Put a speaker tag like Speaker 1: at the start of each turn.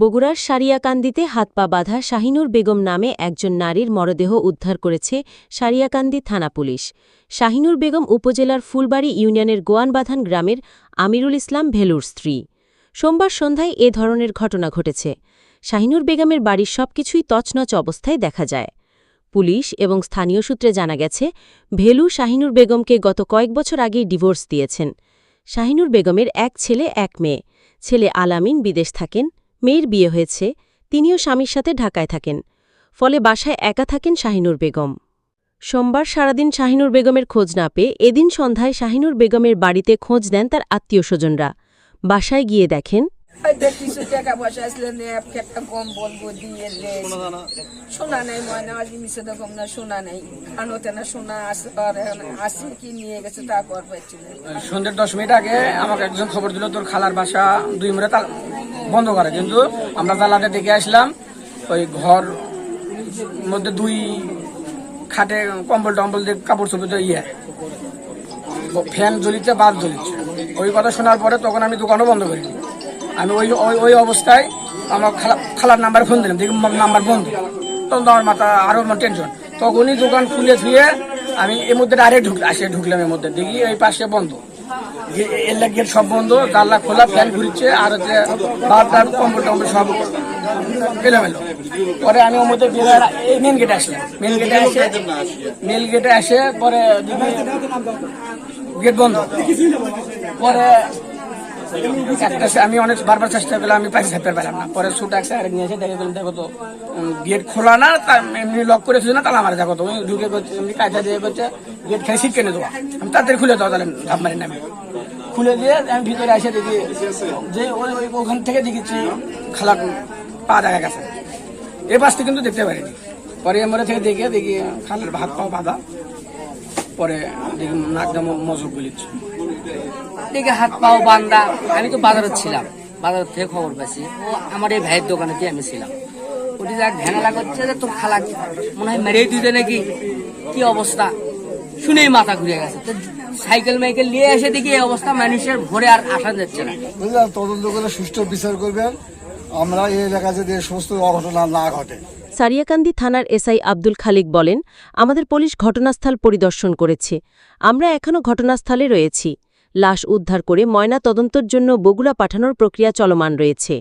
Speaker 1: বগুড়ার সারিয়াকান্দিতে হাত পা বাঁধা শাহিনুর বেগম নামে একজন নারীর মরদেহ উদ্ধার করেছে সারিয়াকান্দি থানা পুলিশ। শাহিনুর বেগম উপজেলার ফুলবাড়ি ইউনিয়নের গোয়ানবাধান গ্রামের আমিরুল ইসলাম ভেলুর স্ত্রী। সোমবার সন্ধ্যায় এ ধরনের ঘটনা ঘটেছে। শাহিনুর বেগমের বাড়ির সবকিছুই তছনচ অবস্থায় দেখা যায়। পুলিশ এবং স্থানীয় সূত্রে জানা গেছে, ভেলু শাহিনুর বেগমকে গত কয়েক বছর আগেই ডিভোর্স দিয়েছেন। শাহিনুর বেগমের এক ছেলে, এক মেয়ে। ছেলে আলামিন বিদেশ থাকেন। মেয়ের বিয়ে হয়েছে তিনিও স্বামীর সাথে ঢাকায় থাকেন ফলে বাসায় একা থাকেন শাহিনুর বেগম। সোমবার সারাদিন শাহিনুর বেগমের খোঁজ না পেয়ে এদিন সন্ধ্যায় শাহিনুর বেগমের বাড়িতে খোঁজ দেন তার আত্মীয় স্বজনরা। বাসায় গিয়ে দেখেন
Speaker 2: হয়তো কিছু টাকা পয়সা আসলে একটা কম বলব দিয়ে শোনা নেই ময়না আজ মিশে দেখম না শোনা নেই। আনোতে না শোনা আসে কি নিয়ে গেছে তা কর
Speaker 3: সন্ধ্যের দশ মিনিট আগে আমাকে একজন খবর দিল তোর খালার বাসা দুই মিনিট বন্ধ করে, কিন্তু আমরা তালাতে দেখে আসলাম, ওই ঘর মধ্যে দুই খাটে কম্বল টম্বল দিয়ে কাপড় চোপড় ইয়ে। ফ্যান জ্বলিচ্ছে বাদ জ্বলিচ্ছে ওই কথা শোনার পরে তখন আমি দোকানও বন্ধ করি আমি ওই ওই ওই অবস্থায় আমার খালা খালার নাম্বার ফোন দিলাম, দেখি নাম্বার বন্ধ। তখন আমার মাথা আরও টেনশন। তখনই দোকান খুলে ধুয়ে আমি এর মধ্যে ডাইরেক্ট ঢুক আসে ঢুকলাম এর মধ্যে। দেখি এই পাশে বন্ধ। গেট সব বন্ধ জানলা খোলা ফ্যান ঘুরছে, আর হচ্ছে বাদ টাদ কম্বল টম্বল সব এলোমেলো। পরে আমি ওর মধ্যে বের এই মেন গেটে আসলাম। মেন গেটে আসে মেন গেটে আসে পরে গেট বন্ধ। পরে একটা আমি অনেক বারবার চেষ্টা করলাম, আমি পাইসা পেতে পেলাম না। পরে ছুট একসা আরেক নিয়ে এসে দেখে বললাম দেখো তো গেট খোলা না এমনি লক করেছিল না, তাহলে আমার দেখো তো ঢুকে এমনি কাজা দিয়ে করছে গেট খেয়ে সিট কেনে দেওয়া। আমি তাড়াতাড়ি খুলে দাও, তাহলে ধাপ মারি নামে। খুলে দিয়ে আমি ভিতরে এসে দেখি যে ওই ওই ওখান থেকে দেখেছি, খালা পা দেখা গেছে। এ পাশটা কিন্তু দেখতে পারিনি। পরে এমরে থেকে দেখে দেখি, খালের ভাত পাও বাঁধা। পরে দেখি মজুর গুলিচ্ছে
Speaker 4: দেখে হাত পাও বান্দা, আমি তো বাজারে ছিলাম, বাজার থেকে খবর পাইছি, ও আমার এই ভাইয়ের দোকানে আমি ছিলাম। ওটি যাক ধ্যানা করছে যে তোর খালা মনে হয় মেরেই দিতে নাকি? কি অবস্থা? শুনেই মাথা ঘুরে গেছে। সাইকেল মাইকেল নিয়ে এসে দেখি এই অবস্থা, মানুষের ভোরে আর আসা যাচ্ছে না।
Speaker 5: তদন্ত করে সুষ্ঠু বিচার করবেন। আমরা এই এলাকায় যদি সমস্ত অঘটনা না ঘটে
Speaker 1: সারিয়াকান্দি থানার এসআই আব্দুল খালিক বলেন, আমাদের পুলিশ ঘটনাস্থল পরিদর্শন করেছে। আমরা এখনও ঘটনাস্থলে রয়েছি। লাশ উদ্ধার করে ময়না তদন্তর জন্য বগুড়া পাঠানোর প্রক্রিয়া চলমান রয়েছে।